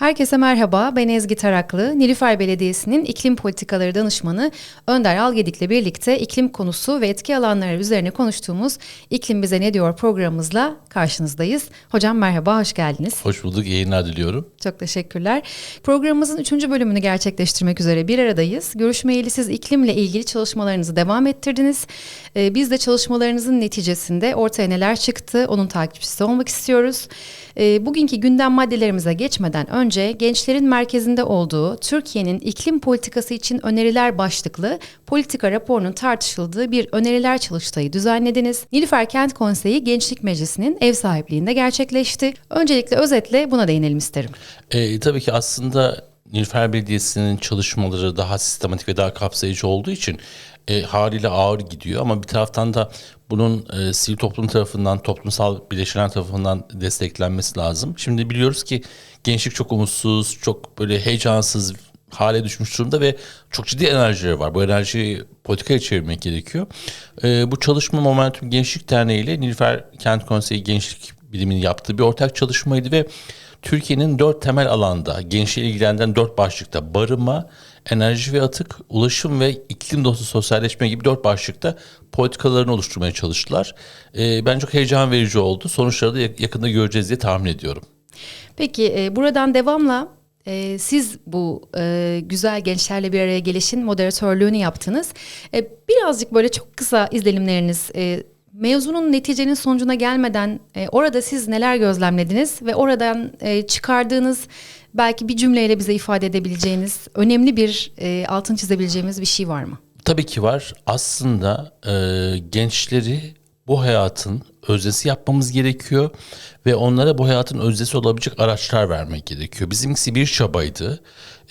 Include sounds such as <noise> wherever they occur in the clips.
Herkese merhaba, ben Ezgi Taraklı. Nilüfer Belediyesi'nin iklim politikaları danışmanı Önder Algedik'le birlikte iklim konusu ve etki alanları üzerine konuştuğumuz İklim Bize Ne Diyor programımızla karşınızdayız. Hocam merhaba, hoş geldiniz. Hoş bulduk, yayınlar diliyorum. Çok teşekkürler. Programımızın üçüncü bölümünü gerçekleştirmek üzere bir aradayız. Görüşmeyeli siz iklimle ilgili çalışmalarınızı devam ettirdiniz. Ee, biz de çalışmalarınızın neticesinde ortaya neler çıktı, onun takipçisi olmak istiyoruz. Ee, bugünkü gündem maddelerimize geçmeden önce gençlerin merkezinde olduğu Türkiye'nin iklim politikası için öneriler başlıklı politika raporunun tartışıldığı bir öneriler çalıştayı düzenlediniz. Nilüfer Kent Konseyi Gençlik Meclisi'nin ev sahipliğinde gerçekleşti. Öncelikle özetle buna değinelim isterim. Ee, tabii ki aslında Nilüfer Belediyesi'nin çalışmaları daha sistematik ve daha kapsayıcı olduğu için e, haliyle ağır gidiyor ama bir taraftan da bunun e, sivil toplum tarafından, toplumsal bileşenler tarafından desteklenmesi lazım. Şimdi biliyoruz ki gençlik çok umutsuz, çok böyle heyecansız hale düşmüş durumda ve çok ciddi enerjileri var. Bu enerjiyi politikaya çevirmek gerekiyor. E, bu çalışma Momentum Gençlik Derneği ile Nilüfer Kent Konseyi Gençlik Biliminin yaptığı bir ortak çalışmaydı ve Türkiye'nin dört temel alanda gençliği ilgilendiren dört başlıkta barınma, enerji ve atık, ulaşım ve iklim dostu sosyalleşme gibi dört başlıkta politikalarını oluşturmaya çalıştılar. E, ben çok heyecan verici oldu. Sonuçları da yakında göreceğiz diye tahmin ediyorum. Peki e, buradan devamla e, siz bu e, güzel gençlerle bir araya gelişin moderatörlüğünü yaptınız. E, birazcık böyle çok kısa izlenimleriniz e, mezunun neticenin sonucuna gelmeden e, orada siz neler gözlemlediniz ve oradan e, çıkardığınız belki bir cümleyle bize ifade edebileceğiniz önemli bir e, altın çizebileceğimiz bir şey var mı? Tabii ki var. Aslında e, gençleri bu hayatın öznesi yapmamız gerekiyor ve onlara bu hayatın öznesi olabilecek araçlar vermek gerekiyor. Bizimkisi bir çabaydı.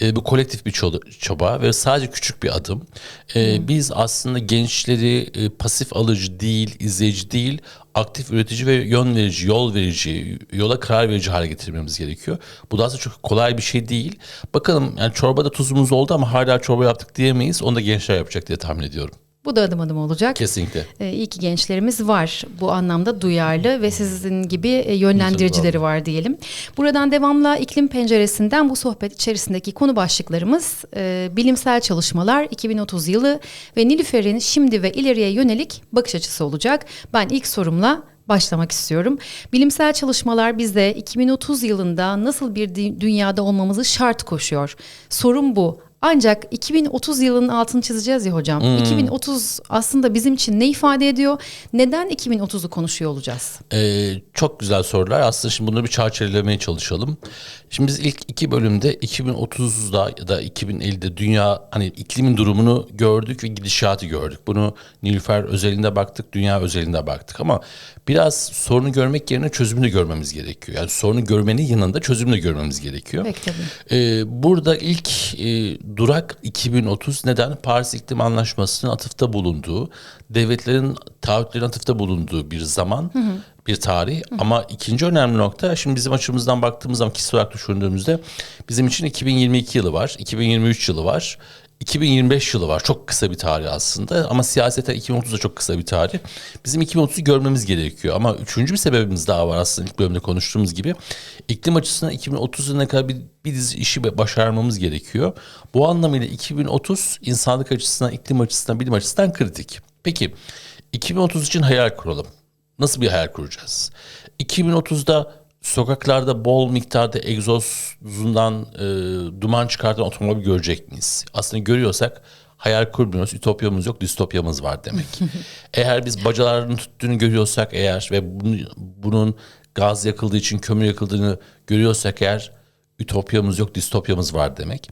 E, bu kolektif bir çaba ve sadece küçük bir adım. E. Biz aslında gençleri e, pasif alıcı değil, izleyici değil, aktif üretici ve yön verici, yol verici, yola karar verici hale getirmemiz gerekiyor. Bu da aslında çok kolay bir şey değil. Bakalım yani çorbada tuzumuz oldu ama hala çorba yaptık diyemeyiz. Onu da gençler yapacak diye tahmin ediyorum. Bu da adım adım olacak. Kesinlikle. Ee, iyi ki gençlerimiz var bu anlamda duyarlı ve sizin gibi e, yönlendiricileri var diyelim. Buradan devamla iklim penceresinden bu sohbet içerisindeki konu başlıklarımız e, bilimsel çalışmalar 2030 yılı ve Nilüfer'in şimdi ve ileriye yönelik bakış açısı olacak. Ben ilk sorumla başlamak istiyorum. Bilimsel çalışmalar bize 2030 yılında nasıl bir dünyada olmamızı şart koşuyor. Sorun bu. Ancak 2030 yılının altını çizeceğiz ya hocam. Hmm. 2030 aslında bizim için ne ifade ediyor? Neden 2030'u konuşuyor olacağız? Ee, çok güzel sorular. Aslında şimdi bunları bir çerçevelemeye çalışalım. Şimdi biz ilk iki bölümde 2030'da ya da 2050'de dünya hani iklimin durumunu gördük ve gidişatı gördük. Bunu Nilüfer özelinde baktık, dünya özelinde baktık ama biraz sorunu görmek yerine çözümünü görmemiz gerekiyor. Yani sorunu görmenin yanında çözümünü görmemiz gerekiyor. Peki tabii. Ee, burada ilk e, durak 2030 neden? Paris İklim Anlaşması'nın atıfta bulunduğu, devletlerin taahhütlerin atıfta bulunduğu bir zaman, hı hı. bir tarih. Hı. Ama ikinci önemli nokta, şimdi bizim açımızdan baktığımız zaman kişisel olarak düşündüğümüzde bizim için 2022 yılı var, 2023 yılı var, 2025 yılı var. Çok kısa bir tarih aslında ama siyaseten 2030 da çok kısa bir tarih. Bizim 2030'u görmemiz gerekiyor ama üçüncü bir sebebimiz daha var aslında ilk bölümde konuştuğumuz gibi. İklim açısından 2030 yılına kadar bir, bir dizi işi başarmamız gerekiyor. Bu anlamıyla 2030 insanlık açısından, iklim açısından, bilim açısından kritik. Peki 2030 için hayal kuralım. Nasıl bir hayal kuracağız? 2030'da sokaklarda bol miktarda egzozundan e, duman çıkartan otomobil görecek miyiz? Aslında görüyorsak hayal kurmuyoruz. Ütopyamız yok, distopyamız var demek. <laughs> eğer biz bacalarının tuttuğunu görüyorsak eğer ve bunu, bunun gaz yakıldığı için kömür yakıldığını görüyorsak eğer ütopyamız yok, distopyamız var demek.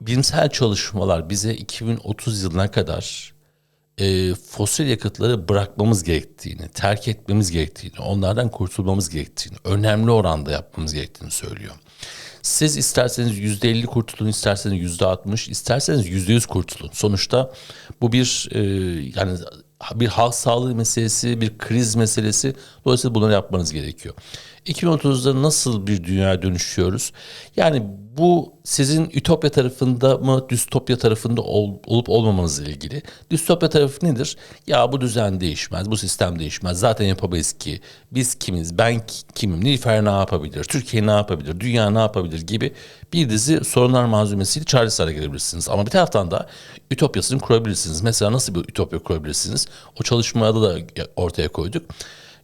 Bilimsel çalışmalar bize 2030 yılına kadar e, fosil yakıtları bırakmamız gerektiğini, terk etmemiz gerektiğini, onlardan kurtulmamız gerektiğini, önemli oranda yapmamız gerektiğini söylüyor. Siz isterseniz yüzde elli kurtulun, isterseniz yüzde altmış, isterseniz yüzde yüz kurtulun. Sonuçta bu bir e, yani bir halk sağlığı meselesi, bir kriz meselesi. Dolayısıyla bunları yapmanız gerekiyor. 2030'da nasıl bir dünya dönüşüyoruz? Yani bu sizin ütopya tarafında mı, distopya tarafında ol, olup olmamanızla ilgili. Distopya tarafı nedir? Ya bu düzen değişmez, bu sistem değişmez. Zaten yapamayız ki. Biz kimiz, ben kimim, Nilüfer ne yapabilir, Türkiye ne yapabilir, dünya ne yapabilir gibi bir dizi sorunlar malzemesiyle çaresizlere gelebilirsiniz. Ama bir taraftan da ütopyasını kurabilirsiniz. Mesela nasıl bir ütopya kurabilirsiniz? O çalışmada da ortaya koyduk.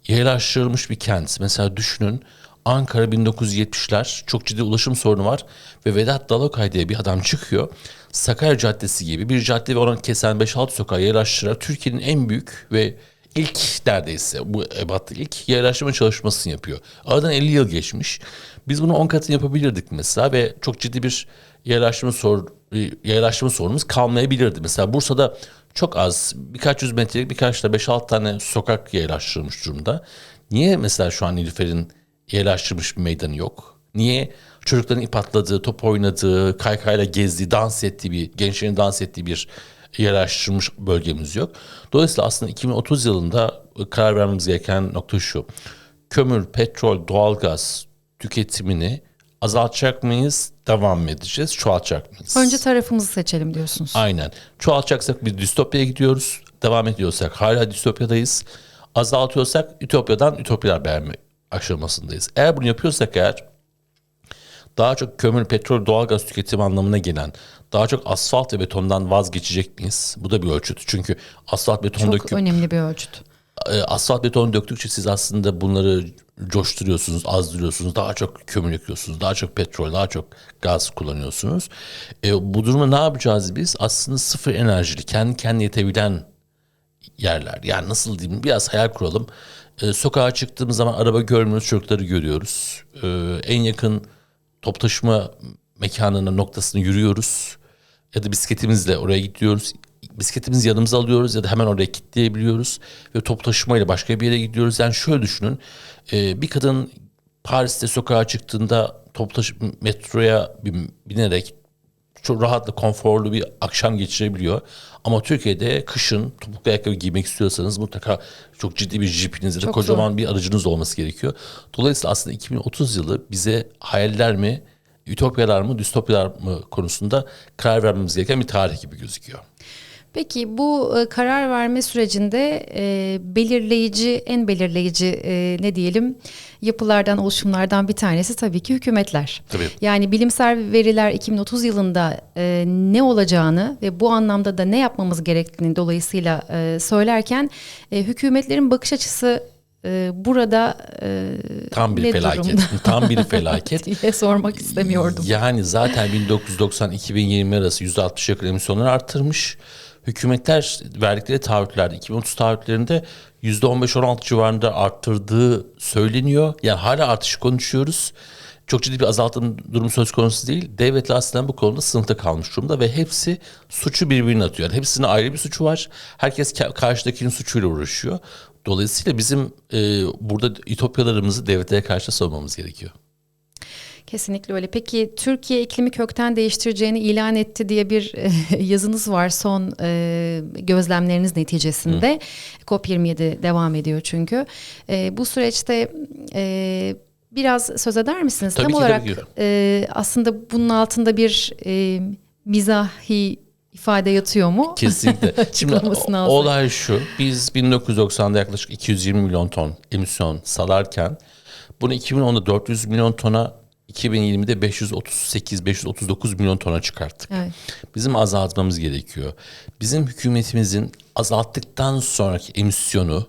Yerleştirilmiş bir kent. Mesela düşünün Ankara 1970'ler çok ciddi ulaşım sorunu var ve Vedat Dalokay diye bir adam çıkıyor. Sakarya Caddesi gibi bir cadde ve onu kesen 5-6 sokağı yerleştiren Türkiye'nin en büyük ve ilk neredeyse bu ebatta ilk yerleştirme çalışmasını yapıyor. Aradan 50 yıl geçmiş. Biz bunu 10 katını yapabilirdik mesela ve çok ciddi bir yerleştirme, sor, yerleştirme sorunumuz kalmayabilirdi. Mesela Bursa'da çok az birkaç yüz metrelik birkaç da 5-6 tane sokak yerleştirilmiş durumda. Niye mesela şu an Nilüfer'in yerleştirilmiş bir meydanı yok? Niye çocukların ip atladığı, top oynadığı, kaykayla gezdiği, dans ettiği bir, gençlerin dans ettiği bir yerleştirilmiş bölgemiz yok. Dolayısıyla aslında 2030 yılında karar vermemiz gereken nokta şu. Kömür, petrol, doğalgaz tüketimini azaltacak mıyız, devam mı edeceğiz, çoğaltacak mıyız? Önce tarafımızı seçelim diyorsunuz. Aynen. Çoğaltacaksak bir distopyaya gidiyoruz. Devam ediyorsak hala distopyadayız. Azaltıyorsak ütopyadan ütopyalar beğenme aşamasındayız. Eğer bunu yapıyorsak eğer daha çok kömür, petrol, doğalgaz tüketimi anlamına gelen daha çok asfalt ve betondan vazgeçecek miyiz? Bu da bir ölçüt. Çünkü asfalt beton Çok döküp önemli bir ölçüt. e, asfalt beton döktükçe siz aslında bunları coşturuyorsunuz, azdırıyorsunuz. Daha çok kömür yakıyorsunuz, daha çok petrol, daha çok gaz kullanıyorsunuz. E, bu durumda ne yapacağız biz? Aslında sıfır enerjili, kendi kendine yetebilen yerler. Yani nasıl diyeyim biraz hayal kuralım. E, sokağa çıktığımız zaman araba görmüyoruz, çocukları görüyoruz. E, en yakın top taşıma mekanının noktasını yürüyoruz. Ya da bisikletimizle oraya gidiyoruz. Bisikletimizi yanımıza alıyoruz ya da hemen oraya kilitleyebiliyoruz. Ve top taşımayla başka bir yere gidiyoruz. Yani şöyle düşünün. E, bir kadın Paris'te sokağa çıktığında top taşı metroya bin- binerek çok rahatlı, konforlu bir akşam geçirebiliyor. Ama Türkiye'de kışın topuklu ayakkabı giymek istiyorsanız mutlaka çok ciddi bir jipiniz ya da kocaman bir aracınız olması gerekiyor. Dolayısıyla aslında 2030 yılı bize hayaller mi, ütopyalar mı, distopyalar mı konusunda karar vermemiz gereken bir tarih gibi gözüküyor. Peki bu e, karar verme sürecinde e, belirleyici, en belirleyici e, ne diyelim yapılardan, oluşumlardan bir tanesi tabii ki hükümetler. Tabii. Yani bilimsel veriler 2030 yılında e, ne olacağını ve bu anlamda da ne yapmamız gerektiğini dolayısıyla e, söylerken e, hükümetlerin bakış açısı e, burada e, Tam bir ne felaket. durumda Tam bir <laughs> felaket. diye sormak istemiyordum. Yani zaten 1990-2020 arası %60 yakın emisyonları arttırmış. Hükümetler verdikleri taahhütlerde 2030 taahhütlerinde %15-16 civarında arttırdığı söyleniyor. Yani hala artışı konuşuyoruz. Çok ciddi bir azaltım durumu söz konusu değil. Devletler aslında bu konuda sınıfta kalmış durumda ve hepsi suçu birbirine atıyor. Yani hepsinin ayrı bir suçu var. Herkes ka- karşıdakinin suçuyla uğraşıyor. Dolayısıyla bizim e, burada ütopyalarımızı devletlere karşı savunmamız gerekiyor. Kesinlikle öyle. Peki Türkiye iklimi kökten değiştireceğini ilan etti diye bir e, <laughs> yazınız var son e, gözlemleriniz neticesinde. COP27 devam ediyor çünkü. E, bu süreçte e, biraz söz eder misiniz? Tabii Tam ki, olarak e, aslında bunun altında bir e, mizahi ifade yatıyor mu? Kesinlikle. <laughs> Şimdi olay şu. Biz 1990'da yaklaşık 220 milyon ton emisyon salarken bunu 2010'da 400 milyon tona 2020'de 538-539 milyon tona çıkarttık. Evet. Bizim azaltmamız gerekiyor. Bizim hükümetimizin azalttıktan sonraki emisyonu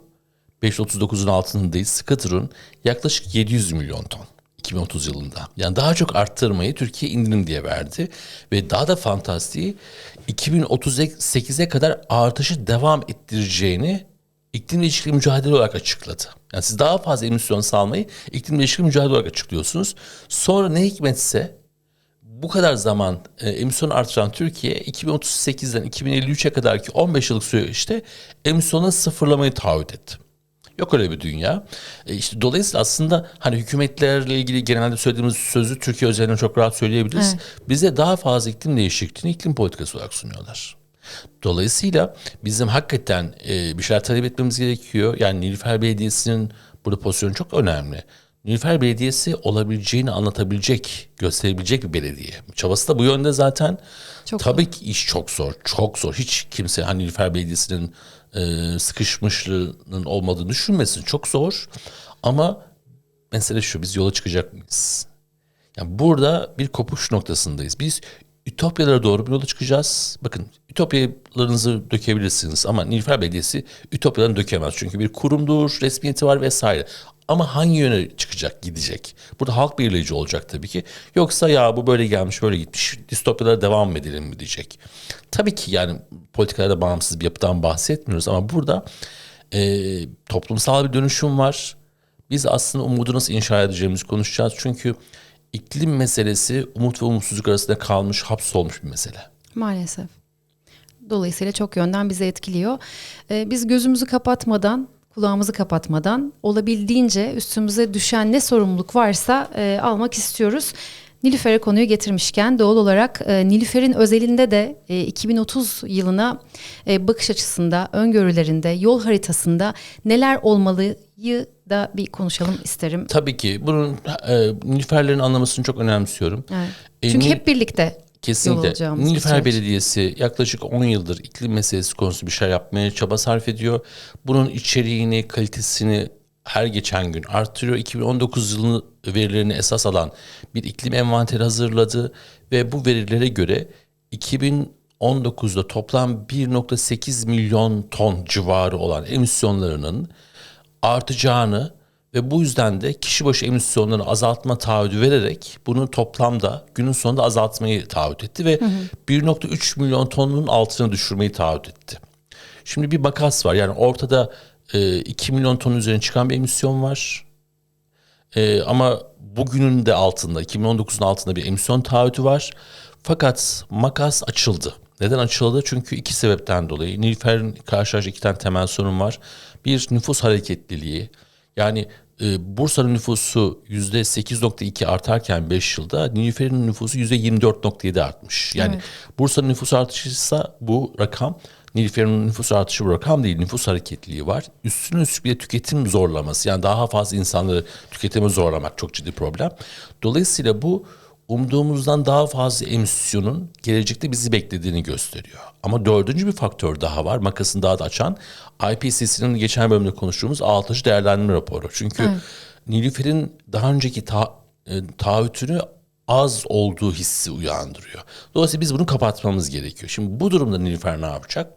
539'un altındayız. Durun yaklaşık 700 milyon ton 2030 yılında. Yani daha çok arttırmayı Türkiye indirim diye verdi. Ve daha da fantastiği 2038'e kadar artışı devam ettireceğini iklim değişikliği mücadele olarak açıkladı. Yani siz daha fazla emisyon salmayı iklim değişikliği mücadele olarak açıklıyorsunuz. Sonra ne hikmetse bu kadar zaman e, emisyon artıran Türkiye 2038'den 2053'e kadar ki 15 yıllık süreçte emisyonu sıfırlamayı taahhüt etti. Yok öyle bir dünya. E işte dolayısıyla aslında hani hükümetlerle ilgili genelde söylediğimiz sözü Türkiye özelinde çok rahat söyleyebiliriz. Bize daha fazla iklim değişikliğini iklim politikası olarak sunuyorlar. Dolayısıyla bizim hakikaten e, bir şeyler talep etmemiz gerekiyor. Yani Nilüfer Belediyesi'nin burada pozisyonu çok önemli. Nilüfer Belediyesi olabileceğini anlatabilecek, gösterebilecek bir belediye. Çabası da bu yönde zaten. Çok Tabii ki iş çok zor, çok zor. Hiç kimse hani Nilüfer Belediyesi'nin e, sıkışmışlığının olmadığını düşünmesin. Çok zor. Ama mesele şu, biz yola çıkacak mıyız? Yani burada bir kopuş noktasındayız. Biz ütopyalara doğru bir yola çıkacağız. Bakın ütopyalarınızı dökebilirsiniz ama Nilüfer Belediyesi ütopyalarını dökemez. Çünkü bir kurumdur, resmiyeti var vesaire. Ama hangi yöne çıkacak, gidecek? Burada halk belirleyici olacak tabii ki. Yoksa ya bu böyle gelmiş, böyle gitmiş, distopyalara devam mı edelim mi diyecek. Tabii ki yani politikalarda bağımsız bir yapıdan bahsetmiyoruz ama burada e, toplumsal bir dönüşüm var. Biz aslında umudu nasıl inşa edeceğimizi konuşacağız. Çünkü iklim meselesi umut ve umutsuzluk arasında kalmış, hapsolmuş bir mesele. Maalesef. Dolayısıyla çok yönden bizi etkiliyor. Ee, biz gözümüzü kapatmadan, kulağımızı kapatmadan olabildiğince üstümüze düşen ne sorumluluk varsa e, almak istiyoruz. Nilüfer'e konuyu getirmişken doğal olarak e, Nilüfer'in özelinde de e, 2030 yılına e, bakış açısında, öngörülerinde, yol haritasında neler olmalıyı da bir konuşalım isterim. Tabii ki bunun e, Nilüferlerin anlamasını çok önemsiyorum. Evet. E, Çünkü Nil- hep birlikte Kesinlikle. Nilüfer süreç. Belediyesi yaklaşık 10 yıldır iklim meselesi konusu bir şey yapmaya çaba sarf ediyor. Bunun içeriğini, kalitesini her geçen gün artırıyor. 2019 yılının verilerini esas alan bir iklim envanteri hazırladı ve bu verilere göre 2019'da toplam 1.8 milyon ton civarı olan emisyonlarının artacağını ve bu yüzden de kişi başı emisyonlarını azaltma taahhüdü vererek bunu toplamda günün sonunda azaltmayı taahhüt etti ve 1.3 milyon tonun altına düşürmeyi taahhüt etti. Şimdi bir makas var yani ortada e, 2 milyon ton üzerine çıkan bir emisyon var. E, ama bugünün de altında 2019'un altında bir emisyon taahhütü var. Fakat makas açıldı. Neden açıldı? Çünkü iki sebepten dolayı. Nilüfer'in karşılaştığı iki tane temel sorun var. Bir nüfus hareketliliği. Yani e, Bursa'nın nüfusu %8.2 artarken 5 yılda Nilüfer'in nüfusu %24.7 artmış. Yani Bursa'nın nüfus artışıysa bu rakam Nilüfer'in nüfus artışı bu rakam değil. Nüfus hareketliliği var. Üstüne üstlük bir de tüketim zorlaması. Yani daha fazla insanları tüketime zorlamak çok ciddi problem. Dolayısıyla bu umduğumuzdan daha fazla emisyonun gelecekte bizi beklediğini gösteriyor. Ama dördüncü bir faktör daha var. Makasını daha da açan IPCC'nin geçen bölümde konuştuğumuz altıncı değerlendirme raporu. Çünkü Nilüfer'in daha önceki ta, e, taahhütünü az olduğu hissi uyandırıyor. Dolayısıyla biz bunu kapatmamız gerekiyor. Şimdi bu durumda Nilüfer ne yapacak?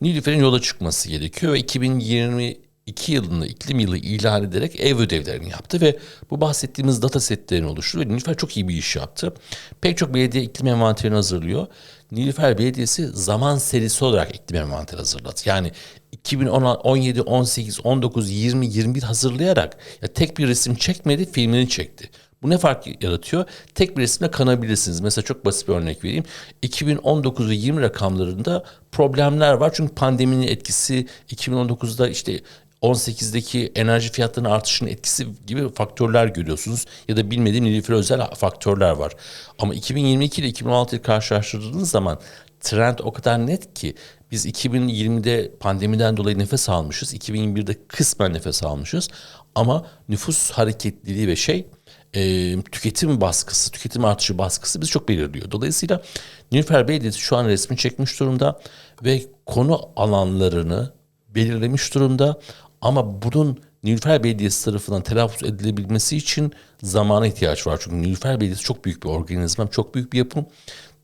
Nilüfer'in yola çıkması gerekiyor ve 2022 yılını iklim yılı ilan ederek ev ödevlerini yaptı ve bu bahsettiğimiz data setlerini oluşturdu ve Nilüfer çok iyi bir iş yaptı. Pek çok belediye iklim envanterini hazırlıyor. Nilüfer Belediyesi zaman serisi olarak iklim envanteri hazırladı. Yani 2017, 18, 19, 20, 21 hazırlayarak ya tek bir resim çekmedi, filmini çekti. Bu ne fark yaratıyor? Tek bir resimle kanabilirsiniz. Mesela çok basit bir örnek vereyim. 2019 ve 20 rakamlarında problemler var. Çünkü pandeminin etkisi 2019'da işte 18'deki enerji fiyatlarının artışının etkisi gibi faktörler görüyorsunuz. Ya da bilmediğim Nilüfer özel faktörler var. Ama 2022 ile 2016'yı karşılaştırdığınız zaman trend o kadar net ki biz 2020'de pandemiden dolayı nefes almışız. 2021'de kısmen nefes almışız. Ama nüfus hareketliliği ve şey e, tüketim baskısı, tüketim artışı baskısı bizi çok belirliyor. Dolayısıyla Nilüfer Belediyesi şu an resmi çekmiş durumda ve konu alanlarını belirlemiş durumda. Ama bunun Nilüfer Belediyesi tarafından telaffuz edilebilmesi için zamana ihtiyaç var. Çünkü Nilüfer Belediyesi çok büyük bir organizma, çok büyük bir yapım.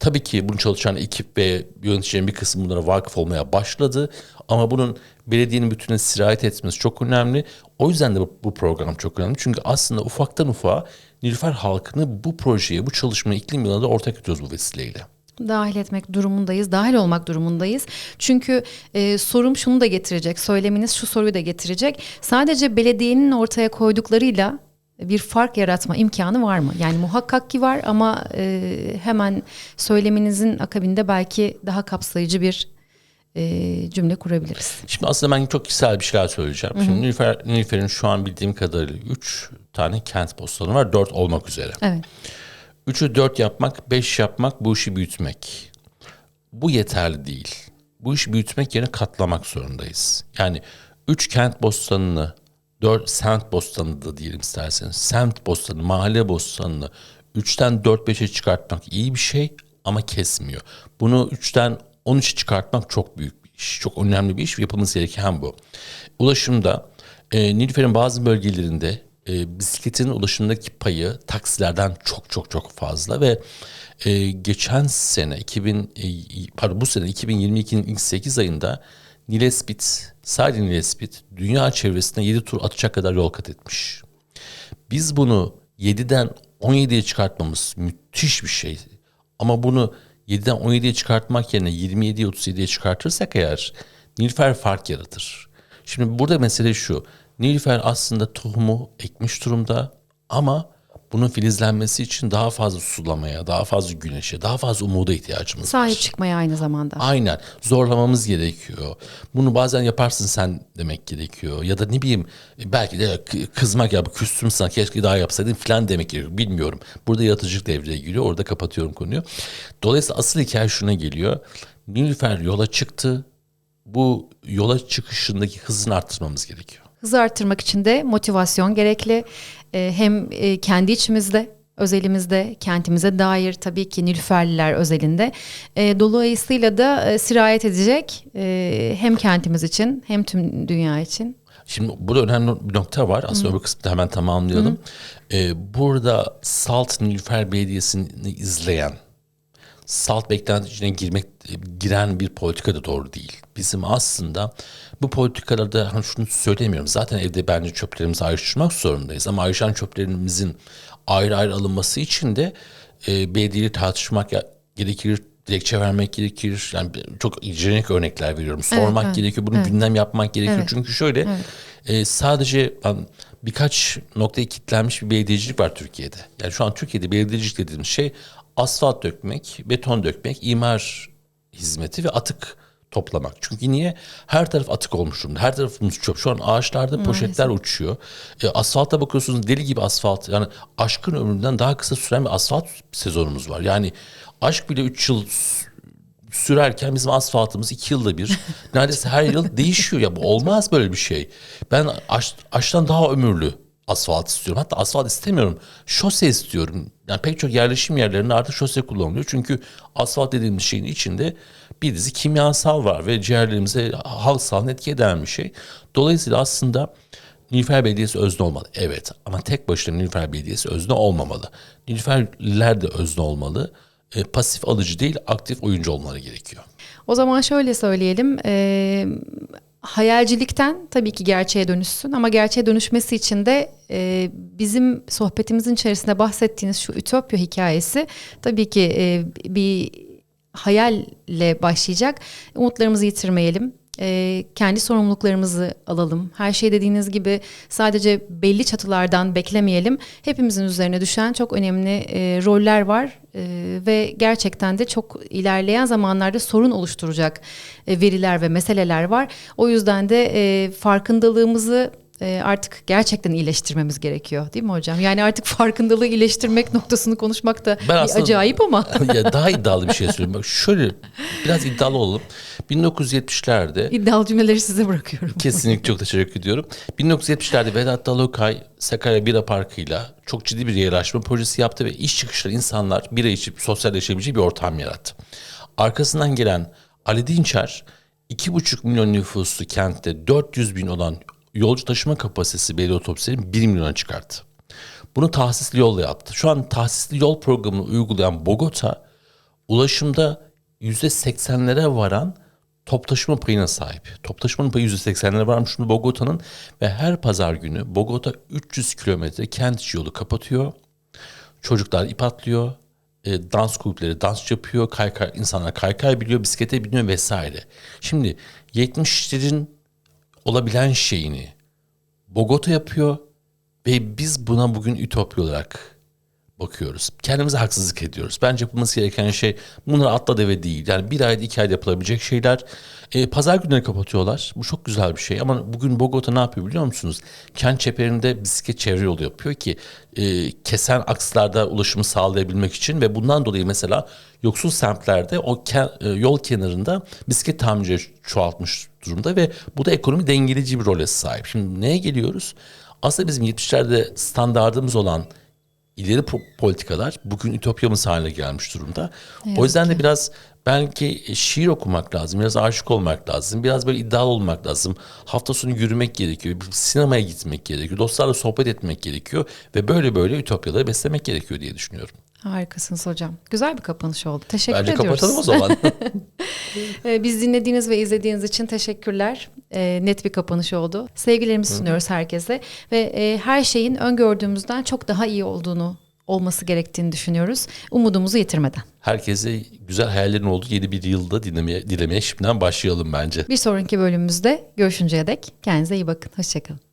Tabii ki bunu çalışan ekip ve yöneticilerin bir kısmı bunlara vakıf olmaya başladı. Ama bunun belediyenin bütüne sirayet etmesi çok önemli. O yüzden de bu, program çok önemli. Çünkü aslında ufaktan ufağa Nilüfer halkını bu projeye, bu çalışmaya iklim yılına da ortak ediyoruz bu vesileyle. dahil etmek durumundayız, dahil olmak durumundayız. Çünkü e, sorum şunu da getirecek, söyleminiz şu soruyu da getirecek. Sadece belediyenin ortaya koyduklarıyla bir fark yaratma imkanı var mı? Yani muhakkak ki var ama e, hemen söyleminizin akabinde belki daha kapsayıcı bir e, cümle kurabiliriz. Şimdi aslında ben çok kişisel bir şeyler söyleyeceğim. Şimdi Nilüfer, Nilüfer'in şu an bildiğim kadarıyla 3 tane kent postanı var. 4 olmak üzere. Evet. 3'ü 4 yapmak, 5 yapmak, bu işi büyütmek. Bu yeterli değil. Bu işi büyütmek yerine katlamak zorundayız. Yani 3 kent bostanını dört semt bostanı da diyelim isterseniz. Semt bostanı, mahalle bostanını 3'ten 4-5'e çıkartmak iyi bir şey ama kesmiyor. Bunu 3'ten 13'e çıkartmak çok büyük bir iş. Çok önemli bir iş. Yapılması gereken bu. Ulaşımda e, Nilüfer'in bazı bölgelerinde e, bisikletin ulaşımdaki payı taksilerden çok çok çok fazla ve e, geçen sene 2000 e, pardon bu sene 2022'nin ilk 8 ayında Nilespit sadece Nilespit dünya çevresinde 7 tur atacak kadar yol kat etmiş. Biz bunu 7'den 17'ye çıkartmamız müthiş bir şey. Ama bunu 7'den 17'ye çıkartmak yerine 27'ye 37'ye çıkartırsak eğer Nilüfer fark yaratır. Şimdi burada mesele şu. Nilüfer aslında tohumu ekmiş durumda ama bunun filizlenmesi için daha fazla sulamaya, daha fazla güneşe, daha fazla umuda ihtiyacımız var. Sahip çıkmaya aynı zamanda. Aynen. Zorlamamız gerekiyor. Bunu bazen yaparsın sen demek gerekiyor. Ya da ne bileyim belki de kı- kızmak ya küstüm sana keşke daha yapsaydın falan demek gerekiyor. Bilmiyorum. Burada yaratıcılık devreye giriyor. Orada kapatıyorum konuyu. Dolayısıyla asıl hikaye şuna geliyor. Nilüfer yola çıktı. Bu yola çıkışındaki hızını arttırmamız gerekiyor. Hızı arttırmak için de motivasyon gerekli. Ee, hem e, kendi içimizde, özelimizde, kentimize dair tabii ki Nilüferliler özelinde. Ee, dolayısıyla da e, sirayet edecek e, hem kentimiz için hem tüm dünya için. Şimdi burada önemli bir nokta var. Aslında öbür kısmı hemen tamamlayalım. Ee, burada Salt Nilüfer Belediyesi'ni izleyen, salt beklenti içine girmek giren bir politika da doğru değil. Bizim aslında bu politikalarda hani şunu söylemiyorum. Zaten evde bence çöplerimizi ayrıştırmak zorundayız. Ama ayrışan çöplerimizin ayrı ayrı alınması için de e, belediyeyle tartışmak gerekir, dilekçe vermek gerekir. Yani çok jenerik örnekler veriyorum. Sormak evet. gerekiyor, bunu gündem yapmak gerekiyor. Evet. Çünkü şöyle e, sadece ben, birkaç noktaya kilitlenmiş bir belediyecilik var Türkiye'de. Yani şu an Türkiye'de belediyecilik dediğimiz şey asfalt dökmek, beton dökmek, imar hizmeti ve atık toplamak. Çünkü niye? Her taraf atık olmuş durumda. Her tarafımız çöp. Şu an ağaçlarda poşetler uçuyor. E, asfalta bakıyorsunuz deli gibi asfalt. Yani aşkın ömründen daha kısa süren bir asfalt sezonumuz var. Yani aşk bile 3 yıl sürerken bizim asfaltımız iki yılda bir <laughs> neredeyse her yıl değişiyor ya bu olmaz böyle bir şey. Ben aş, aştan daha ömürlü asfalt istiyorum. Hatta asfalt istemiyorum. Şose istiyorum. Yani pek çok yerleşim yerlerinde artık şose kullanılıyor. Çünkü asfalt dediğimiz şeyin içinde bir dizi kimyasal var ve ciğerlerimize halk sağlığına etki eden bir şey. Dolayısıyla aslında Nilüfer Belediyesi özne olmalı. Evet ama tek başına Nilüfer Belediyesi özne olmamalı. Nilüferliler de özne olmalı. E, pasif alıcı değil aktif oyuncu olmaları gerekiyor. O zaman şöyle söyleyelim. e, hayalcilikten tabii ki gerçeğe dönüşsün ama gerçeğe dönüşmesi için de e, bizim sohbetimizin içerisinde bahsettiğiniz şu ütopya hikayesi tabii ki e, bir hayalle başlayacak. Umutlarımızı yitirmeyelim. E, kendi sorumluluklarımızı alalım. Her şey dediğiniz gibi sadece belli çatılardan beklemeyelim. Hepimizin üzerine düşen çok önemli e, roller var E, ve gerçekten de çok ilerleyen zamanlarda sorun oluşturacak e, veriler ve meseleler var. O yüzden de e, farkındalığımızı e, artık gerçekten iyileştirmemiz gerekiyor değil mi hocam? Yani artık farkındalığı iyileştirmek <laughs> noktasını konuşmak da Ben bir aslında- acayip ama. <laughs> ya <laughs> daha iddialı bir şey söyleyeyim. Bak şöyle biraz iddialı olalım. 1970'lerde İddialı cümleleri size bırakıyorum. Kesinlikle çok teşekkür ediyorum. 1970'lerde Vedat Dalokay Sakarya Bira Parkı'yla çok ciddi bir yerleşme projesi yaptı ve iş çıkışları insanlar bira içip sosyalleşebileceği bir ortam yarattı. Arkasından gelen Ali Dinçer 2,5 milyon nüfuslu kentte 400 bin olan yolcu taşıma kapasitesi belediye otobüslerin 1 milyona çıkarttı. Bunu tahsisli yolla yaptı. Şu an tahsisli yol programını uygulayan Bogota ulaşımda %80'lere varan top taşıma payına sahip. Top taşımanın payı %80'lere varmış şimdi Bogota'nın ve her pazar günü Bogota 300 kilometre kent içi yolu kapatıyor. Çocuklar ip atlıyor. e, dans kulüpleri dans yapıyor. Kaykay, insanlar kaykay biliyor, bisiklete biniyor vesaire. Şimdi 70'lerin olabilen şeyini Bogota yapıyor ve biz buna bugün ütopya olarak bakıyoruz. Kendimize haksızlık ediyoruz. Bence yapılması gereken şey bunlar atla deve değil. Yani bir ayda iki ayda yapılabilecek şeyler. E, pazar günleri kapatıyorlar. Bu çok güzel bir şey. Ama bugün Bogota ne yapıyor biliyor musunuz? Kent çeperinde bisiklet çevre yolu yapıyor ki e, kesen akslarda ulaşımı sağlayabilmek için ve bundan dolayı mesela yoksul semtlerde o ke- e, yol kenarında bisiklet tamircileri çoğaltmış durumda ve bu da ekonomi dengeleyici bir role sahip. Şimdi neye geliyoruz? Aslında bizim 70'lerde standardımız olan ileri po- politikalar bugün ütopyamız haline gelmiş durumda. o yüzden de biraz belki şiir okumak lazım, biraz aşık olmak lazım, biraz böyle iddialı olmak lazım. Hafta sonu yürümek gerekiyor, sinemaya gitmek gerekiyor, dostlarla sohbet etmek gerekiyor ve böyle böyle ütopyaları beslemek gerekiyor diye düşünüyorum. Harikasınız hocam. Güzel bir kapanış oldu. Teşekkür Bence ediyoruz. kapatalım o zaman. <laughs> <laughs> Ee, Biz dinlediğiniz ve izlediğiniz için teşekkürler. Ee, net bir kapanış oldu. Sevgilerimizi sunuyoruz herkese ve e, her şeyin öngördüğümüzden çok daha iyi olduğunu olması gerektiğini düşünüyoruz. Umudumuzu yitirmeden. Herkese güzel hayallerin olduğu yeni bir yılda dinlemeye, dilemeye şimdiden başlayalım bence. Bir sonraki bölümümüzde görüşünceye dek kendinize iyi bakın. Hoşçakalın.